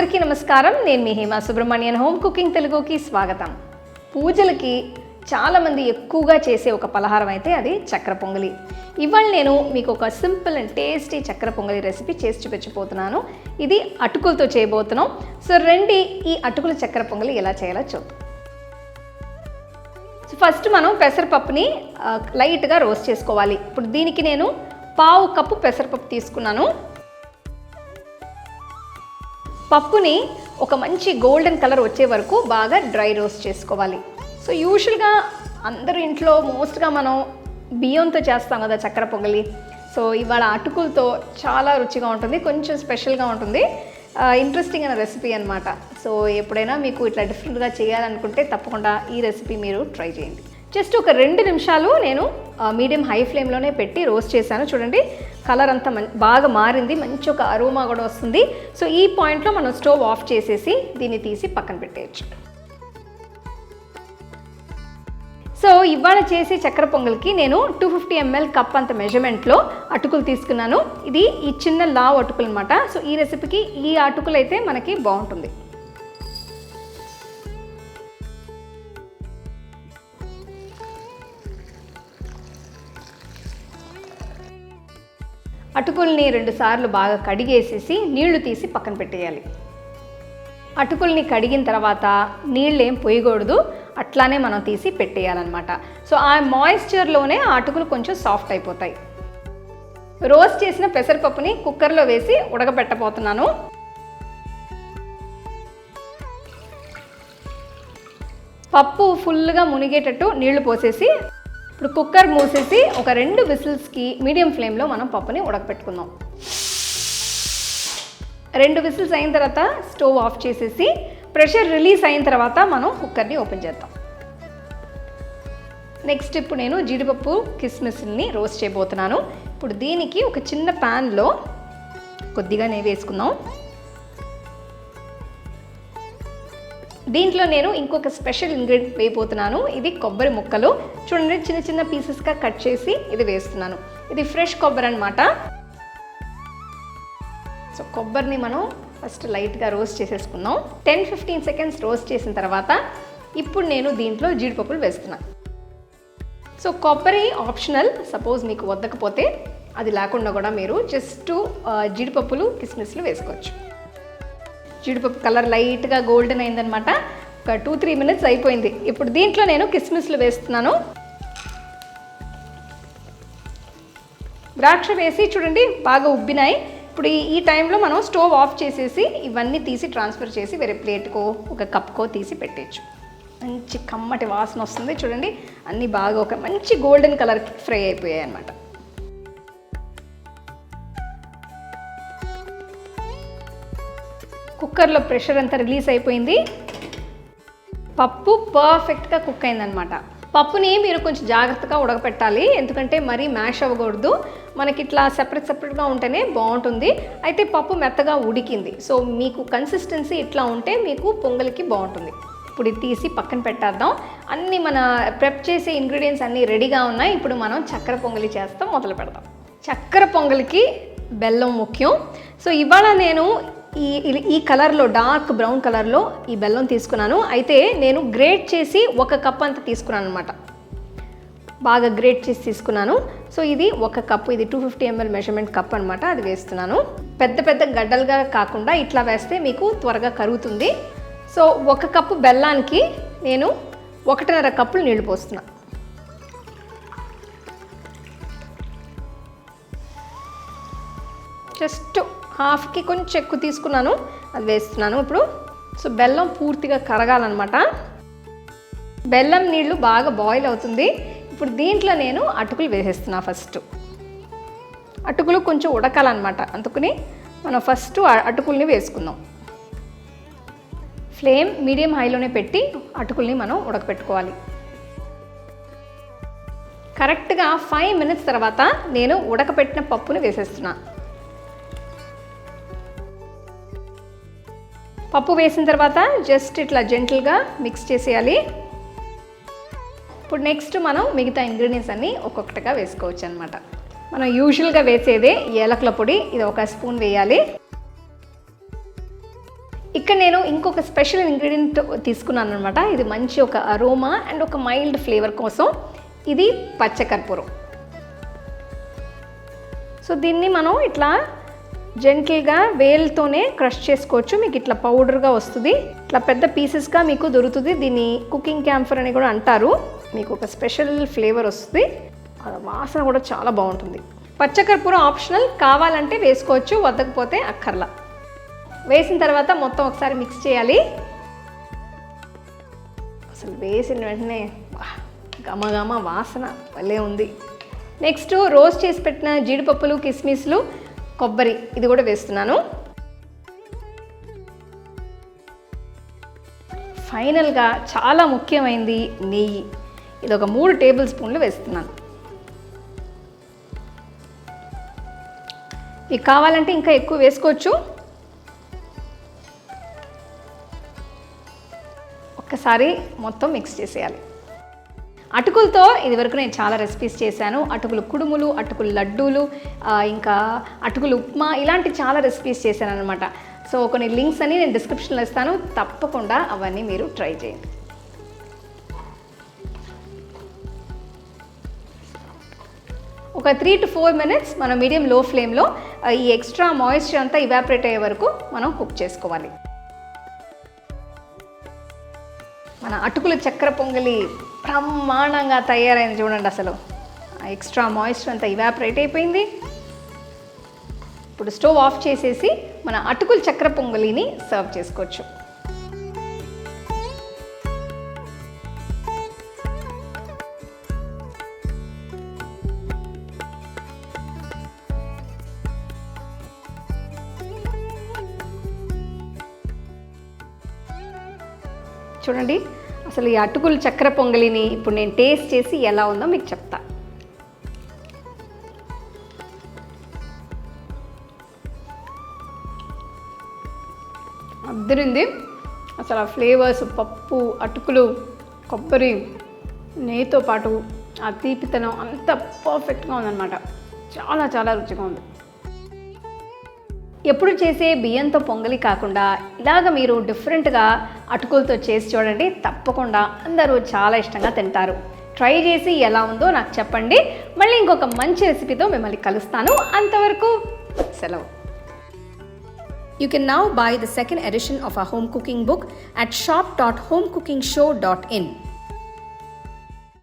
అందరికీ నమస్కారం. నేను మీ హేమా సుబ్రహ్మణ్యన్. హోమ్ కుకింగ్ తెలుగుకి స్వాగతం. పూజలకి చాలామంది ఎక్కువగా చేసే ఒక పలహారం అయితే అది చక్కెర పొంగలి. ఇవాళ నేను మీకు ఒక సింపుల్ అండ్ టేస్టీ చక్కెర పొంగలి రెసిపీ చేసి చూపించబోతున్నాను. ఇది అటుకులతో చేయబోతున్నాం. సో రండి ఈ అటుకుల చక్కెర పొంగలి ఎలా చేయాలో చూద్దాం. సో ఫస్ట్ మనం పెసరపప్పుని లైట్గా రోస్ట్ చేసుకోవాలి. ఇప్పుడు దీనికి నేను పావు కప్పు పెసరపప్పు తీసుకున్నాను. పప్పుని ఒక మంచి గోల్డెన్ కలర్ వచ్చే వరకు బాగా డ్రై రోస్ట్ చేసుకోవాలి. సో యూజువల్గా అందరు ఇంట్లో మోస్ట్గా మనం బియ్యంతో చేస్తాం కదా చక్కెర పొంగలి. సో ఇవాళ అటుకులతో చాలా రుచిగా ఉంటుంది కొంచెం స్పెషల్గా ఉంటుంది. ఇంట్రెస్టింగ్ అయిన రెసిపీ అనమాట సో ఎప్పుడైనా మీకు ఇట్లా డిఫరెంట్గా చేయాలనుకుంటే తప్పకుండా ఈ రెసిపీ మీరు ట్రై చేయండి. జస్ట్ ఒక రెండు నిమిషాలు నేను మీడియం హై ఫ్లేమ్లోనే పెట్టి రోస్ట్ చేశాను. చూడండి కలర్ అంతా మం బాగా మారింది మంచి ఒక అరోమా కూడా వస్తుంది. సో ఈ పాయింట్లో మనం స్టవ్ ఆఫ్ చేసేసి దీన్ని తీసి పక్కన పెట్టేయచ్చు. సో ఇవాళ చేసే చక్కెర పొంగల్కి నేను టూ ఫిఫ్టీ ఎంఎల్ కప్ అంత మెజర్మెంట్లో అటుకులు తీసుకున్నాను. ఇది ఈ చిన్న లావ్ అటుకులు అనమాట సో ఈ రెసిపీకి ఈ అటుకులు అయితే మనకి బాగుంటుంది. అటుకుల్ని రెండు సార్లు బాగా కడిగేసేసి నీళ్ళు తీసి పక్కన పెట్టేయాలి. అటుకుల్ని కడిగిన తర్వాత నీళ్ళు ఏం పోయకూడదు. అట్లానే మనం తీసి పెట్టేయాలన్నమాట. సో ఆ మాయిశ్చర్లోనే ఆ అటుకులు కొంచెం సాఫ్ట్ అయిపోతాయి. రోస్ట్ చేసిన పెసరపప్పుని కుక్కర్లో వేసి ఉడకబెట్టబోతున్నాను. పప్పు ఫుల్గా మునిగేటట్టు నీళ్ళు పోసేసి ఇప్పుడు కుక్కర్ మూసేసి ఒక రెండు విసిల్స్కి మీడియం ఫ్లేమ్లో మనం పప్పుని ఉడకపెట్టుకుందాం. రెండు విసిల్స్ అయిన తర్వాత స్టవ్ ఆఫ్ చేసేసి ప్రెషర్ రిలీజ్ అయిన తర్వాత మనం కుక్కర్ని ఓపెన్ చేద్దాం. నెక్స్ట్ ఇప్పుడు నేను జీడిపప్పు కిస్మిస్ని రోస్ట్ చేయబోతున్నాను. ఇప్పుడు దీనికి ఒక చిన్న ప్యాన్లో కొద్దిగా నెయ్యి వేసుకుందాం. దీంట్లో నేను ఇంకొక స్పెషల్ ఇంగ్రీడియంట్ వేయబోతున్నాను. ఇది కొబ్బరి ముక్కలు. చూడండి చిన్న చిన్న పీసెస్గా కట్ చేసి ఇది వేస్తున్నాను. ఇది ఫ్రెష్ కొబ్బరి అనమాట సో కొబ్బరిని మనం ఫస్ట్ లైట్గా రోస్ట్ చేసేసుకుందాం. టెన్ ఫిఫ్టీన్ సెకండ్స్ రోస్ట్ చేసిన తర్వాత ఇప్పుడు నేను దీంట్లో జీడిపప్పులు వేస్తున్నాను సో కొబ్బరి ఆప్షనల్ సపోజ్ మీకు వద్దకపోతే అది లేకుండా కూడా మీరు జస్ట్ uh, జీడిపప్పులు కిస్మిస్లు వేసుకోవచ్చు. జీడిపప్పు కలర్ లైట్గా గోల్డెన్ అయిందనమాట ఒక టూ త్రీ మినిట్స్ అయిపోయింది. ఇప్పుడు దీంట్లో నేను కిస్మిస్లు వేస్తున్నాను. ద్రాక్ష వేసి చూడండి బాగా ఉబ్బినాయి. ఇప్పుడు ఈ- టైంలో మనం స్టవ్ ఆఫ్ చేసేసి ఇవన్నీ తీసి ట్రాన్స్ఫర్ చేసి వేరే ప్లేట్కో ఒక కప్కో తీసి పెట్టేయచ్చు. మంచి కమ్మటి వాసన వస్తుంది చూడండి. అన్నీ బాగా ఒక మంచి గోల్డెన్ కలర్కి ఫ్రై అయిపోయాయి అనమాట కుక్కర్లో ప్రెషర్ అంతా రిలీజ్ అయిపోయింది. పప్పు పర్ఫెక్ట్గా కుక్ అయిందనమాట పప్పుని మీరు కొంచెం జాగ్రత్తగా ఉడకపెట్టాలి. ఎందుకంటే మరీ మ్యాష్ అవ్వకూడదు. మనకి ఇట్లా సెపరేట్ సెపరేట్గా ఉంటేనే బాగుంటుంది. అయితే పప్పు మెత్తగా ఉడికింది. సో మీకు కన్సిస్టెన్సీ ఇట్లా ఉంటే మీకు పొంగలికి బాగుంటుంది. ఇప్పుడు ఇది తీసి పక్కన పెట్టేద్దాం. అన్నీ మన ప్రెప్ చేసే ఇంగ్రీడియంట్స్ అన్నీ రెడీగా ఉన్నాయి. ఇప్పుడు మనం చక్కెర పొంగలి చేస్తాం. మొదలు పెడదాం. చక్కెర పొంగలికి బెల్లం ముఖ్యం. సో ఇవాళ నేను ఈ ఈ- ఈ కలర్లో డార్క్ బ్రౌన్ కలర్లో ఈ బెల్లం తీసుకున్నాను. అయితే నేను గ్రేట్ చేసి ఒక కప్ అంత తీసుకున్నాను అనమాట బాగా గ్రేట్ చేసి తీసుకున్నాను. సో ఇది ఒక కప్పు ఇది two fifty ML measurement cup అనమాట అది వేస్తున్నాను. పెద్ద పెద్ద గడ్డలుగా కాకుండా ఇట్లా వేస్తే మీకు త్వరగా కరుగుతుంది. సో ఒక కప్పు బెల్లానికి నేను ఒకటిన్నర కప్పులు నీళ్ళు పోస్తున్నా. జస్ట్ హాఫ్కి కొంచెం ఎక్కువ తీసుకున్నాను అది వేస్తున్నాను. ఇప్పుడు సో బెల్లం పూర్తిగా కరగాలన్నమాట. బెల్లం నీళ్ళు బాగా బాయిల్ అవుతుంది. ఇప్పుడు దీంట్లో నేను అటుకులు వేసేస్తున్నా ఫస్ట్ అటుకులు కొంచెం ఉడకాలన్నమాట. అందుకని మనం ఫస్ట్ అటుకుల్ని వేసుకుందాం. ఫ్లేమ్ మీడియం హైలోనే పెట్టి అటుకుల్ని మనం ఉడకపెట్టుకోవాలి. కరెక్ట్గా ఫైవ్ మినిట్స్ తర్వాత నేను ఉడకపెట్టిన పప్పుని వేసేస్తున్నా. పప్పు వేసిన తర్వాత జస్ట్ ఇట్లా జెంటిల్గా మిక్స్ చేసేయాలి. ఇప్పుడు నెక్స్ట్ మనం మిగతా ఇంగ్రీడియంట్స్ అన్నీ ఒక్కొక్కటిగా వేసుకోవచ్చు అనమాట మనం యూజువల్గా వేసేదే ఏలకల పొడి ఇది ఒక స్పూన్ వేయాలి. ఇక్కడ నేను ఇంకొక స్పెషల్ ఇంగ్రీడియంట్ తీసుకున్నాను అనమాట ఇది మంచి ఒక అరోమా అండ్ ఒక మైల్డ్ ఫ్లేవర్ కోసం ఇది పచ్చకర్పూరం సో దీన్ని మనం ఇట్లా జెంటిల్గా వేల్తోనే క్రష్ చేసుకోవచ్చు. మీకు ఇట్లా పౌడర్గా వస్తుంది. ఇట్లా పెద్ద పీసెస్గా మీకు దొరుకుతుంది. దీన్ని కుకింగ్ క్యాంఫర్ అని కూడా అంటారు. మీకు ఒక స్పెషల్ ఫ్లేవర్ వస్తుంది. ఆ వాసన కూడా చాలా బాగుంటుంది. పచ్చకర్పూరం ఆప్షనల్. కావాలంటే వేసుకోవచ్చు. వద్దకపోతే అక్కర్లా. వేసిన తర్వాత మొత్తం ఒకసారి మిక్స్ చేయాలి. అసలు వేసిన వెంటనే గమగమ వాసన భలే ఉంది. నెక్స్ట్ రోస్ట్ చేసి పెట్టిన జీడిపప్పులు కిస్మిస్లు కొబ్బరి ఇది కూడా వేస్తున్నాను. ఫైనల్గా చాలా ముఖ్యమైనది నెయ్యి. ఇది ఒక మూడు టేబుల్ స్పూన్లు వేస్తున్నాను. మీకు కావాలంటే ఇంకా ఎక్కువ వేసుకోవచ్చు. ఒక్కసారి మొత్తం మిక్స్ చేసేయాలి. అటుకులతో ఇదివరకు నేను చాలా రెసిపీస్ చేశాను. అటుకులు కుడుములు అటుకులు లడ్డూలు ఇంకా అటుకులు ఉప్మా ఇలాంటి చాలా రెసిపీస్ చేశాను అనమాట సో కొన్ని లింక్స్ అని నేను డిస్క్రిప్షన్లో ఇస్తాను. తప్పకుండా అవన్నీ మీరు ట్రై చేయండి. ఒక త్రీ టు ఫోర్ మినిట్స్ మనం మీడియం లో ఫ్లేమ్లో ఈ ఎక్స్ట్రా మాయిశ్చర్ అంతా ఇవాపరేట్ అయ్యే వరకు మనం కుక్ చేసుకోవాలి. మన అటుకుల చక్కెర పొంగలి బ్రహ్మాండంగా తయారైంది చూడండి అసలు. ఎక్స్ట్రా మాయిశ్చర్ అంతా ఇవాపరేట్ అయిపోయింది. ఇప్పుడు స్టవ్ ఆఫ్ చేసేసి మన అటుకుల చక్ర పొంగలిని సర్వ్ చేసుకోవచ్చు. చూడండి అసలు ఈ అటుకుల చక్కెర పొంగలిని ఇప్పుడు నేను టేస్ట్ చేసి ఎలా ఉందో మీకు చెప్తా. అద్దరింది. అసలు ఆ ఫ్లేవర్స్ పప్పు అటుకులు కొబ్బరి నెయ్యితో పాటు ఆ తీపితనం అంత పర్ఫెక్ట్గా ఉందన్నమాట. చాలా చాలా రుచిగా ఉంది. ఎప్పుడు చేసే బియ్యంతో పొంగలి కాకుండా ఇలాగ మీరు డిఫరెంట్గా అటుకులతో చేసి చూడండి తప్పకుండా అందరూ చాలా ఇష్టంగా తింటారు. ట్రై చేసి ఎలా ఉందో నాకు చెప్పండి. మళ్ళీ ఇంకొక మంచి రెసిపీతో మిమ్మల్ని కలుస్తాను. అంతవరకు సెలవు. You can now buy the second edition of our home cooking book at shop.homecookingshow.in.